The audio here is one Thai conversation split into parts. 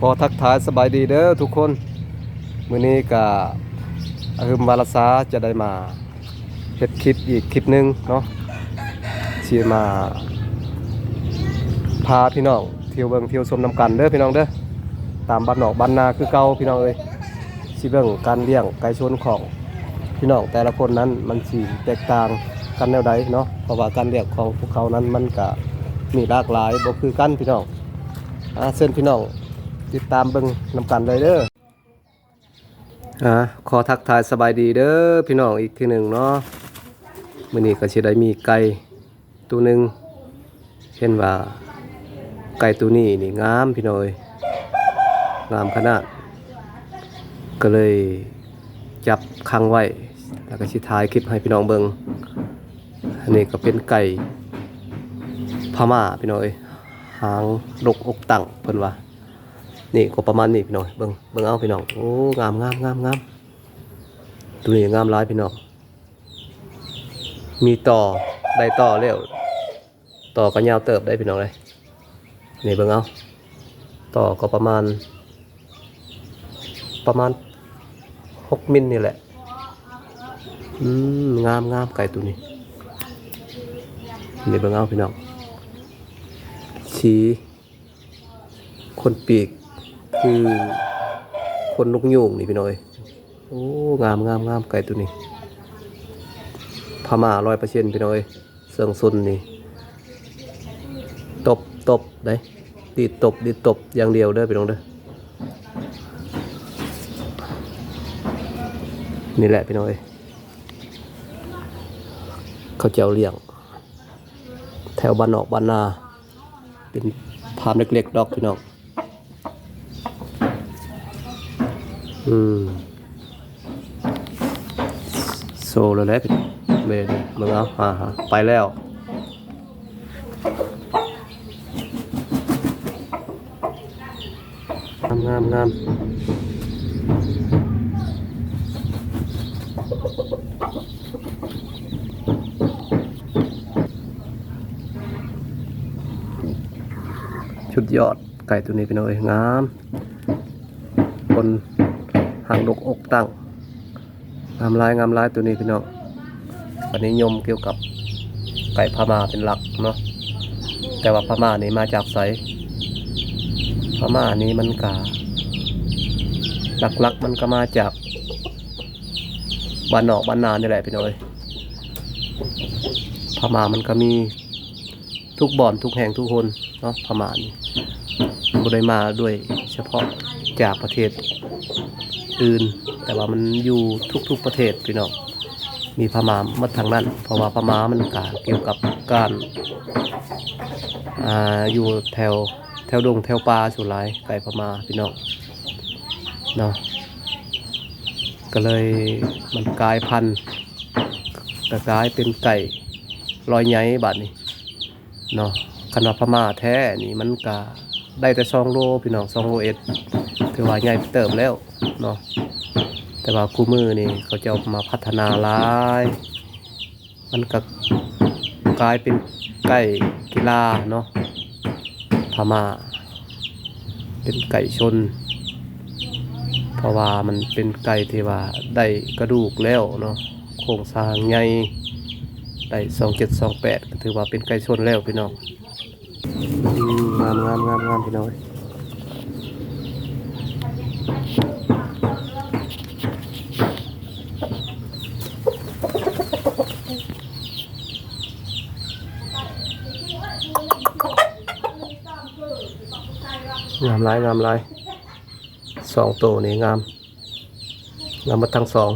ขอทักทายสบายดีเด้อทุกคนมื้อนี้ก็อาฮึมวาลสาจะได้มาเฮ็ดคลิปอีกคลิปหนึงเนาะสิมา พาพี่น้องเที่ยวเบิ่งเที่ยวชมนํกันเด้อพี่น้องเด้อตามบ้านนอกบ้านนาคือเก่าพี่น้องเอ้ยสิเบิ่งการเลี้ยงไก่ชนของพี่น้องแต่ละคนนั้นมันสิแตกต่างกันแนวใดเนาะเพราะว่าการเลี้ยงของพวกเขานั้นมันก็มีหลากหลายบ่คือกันพี่น้องอ่าเชิญพี่น้อง ติดตามเบิ่งนำกันเลยเด้ออ่าขอทักทายสบายดีเด้อพี่น้องอีกทีหนึ่งเนาะมื้อนี้ก็สิได้มีไก่ตัวหนึ่งเห็นว่าไก่ตัวนี้นี่งามพี่น้อยงามขนาด ก็เลยจับคังไว้ แล้วก็สิถ่ายคลิปให้พี่น้องเบิ่งอันนี้ก็เป็นไก่พม่าพี่น้อยหางดกอกตั้งเพิ่นว่า นี่ก็ประมาณนี้พี่น้องเบิ่งเบิ่งเอาพี่น้องโอ้งามงามงามงามตัวนี้งามหลายพี่น้องมีต่อได้ต่อแล้วต่อก็ยาวเติบได้พี่น้องเลยนี่เบิ่งเอาต่อก็ประมาณ ประมาณหกมิลนี่แหละอืมงามงามไก่ตัวนี้นี่เบิ่งเอาพี่น้องสีคนปีก คือคนนกยูงนี่พี่น้อยโอ้งามงามงามไก่ตัวนี้พม่าร้อยเปอร์เซ็นต์พี่น้อยเสื่องซุนนี่ตบตบได้ดีตบดีตบอย่างเดียวเด้อพี่น้องเด้อนี่แหละพี่น้อยเขาเจ้าเลี้ยง แถวบ้านนอกบ้านนา เป็นพามเล็กๆดอกพี่น้อง อืมโซเลยแล้วเบนมึงเอาอ่าฮะไปแล้วงามงามงามชุดยอดไก่ตัวนี้เป็นเลยงาม คน หางดกอกตั้งงามลายงามลายตัวนี้พี่น้องวันนี้ยมเกี่ยวกับไก่พม่าเป็นหลักเนาะแต่ว่าพม่านี่มาจากไสพม่านี้มันกาหลักๆมันก็มาจากบ้านนอกบ้านนานี่แหละพี่น้อยพม่ามันก็มีทุกบ่อนทุกแห่งทุกคนเนาะพม่านี่บ่ได้มาด้วยเฉพาะจากประเทศ อื่น แต่ว่ามันอยู่ทุกๆประเทศพี่น้องมีพม่ามาทางนั้น เพราะว่าพม่ามันกาเกี่ยวกับการอ่าอยู่แถวแถวดงแถวป่าสุดหลายไก่พม่าพี่น้องเนาะก็เลยมันกลายพันธุ์ก็กลายเป็นไก่ลอยใหญ่บัดนี้เนาะขนาดพม่าแท้นี่มันกาได้แต่สองโลพี่น้องสองโลเอ็ด ถือว่าใหญ่เติบแล้วเนาะแต่ว่าคู่มือนี่เขาจะมาพัฒนาหลาย มันก็กลายเป็นไก่กีฬาเนาะพม่าเป็นไก่ชน เพราะว่ามันเป็นไก่ที่ว่าได้กระดูกแล้วเนาะโครงสร้างใหญ่ได้สองเจ็ดสองแปดถือว่าเป็นไก่ชนแล้วพี่น้องงามงามงามงามพี่น้อง งามลายงามลายสองตัวนี่งาม งามมาทั้งสอง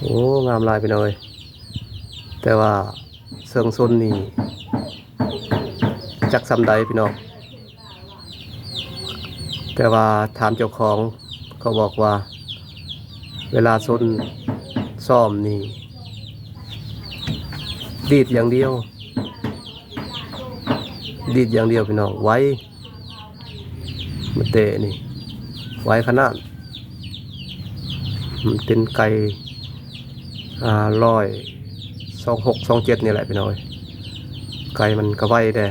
โอ้งามลายไปหน่อย แต่ว่าเซิงซนนี่จักซ้ำใดพี่น้องแต่ว่าถามเจ้าของ เขาบอกว่า เวลาซนซ่อมนี่ดีดอย่างเดียว ดีดอย่างเดียวพี่น้องไว้มาเตะนี่ ไว้ขนาดมันเป็นไก่อ่าร้อยสองหกสองเจ็ดนี่แหละพี่น้อยไก่มันก็ไหวได้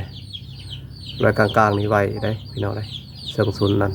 รอยกลางๆนี่ไหวได้พี่น้อยได้เชิงซุนนั้น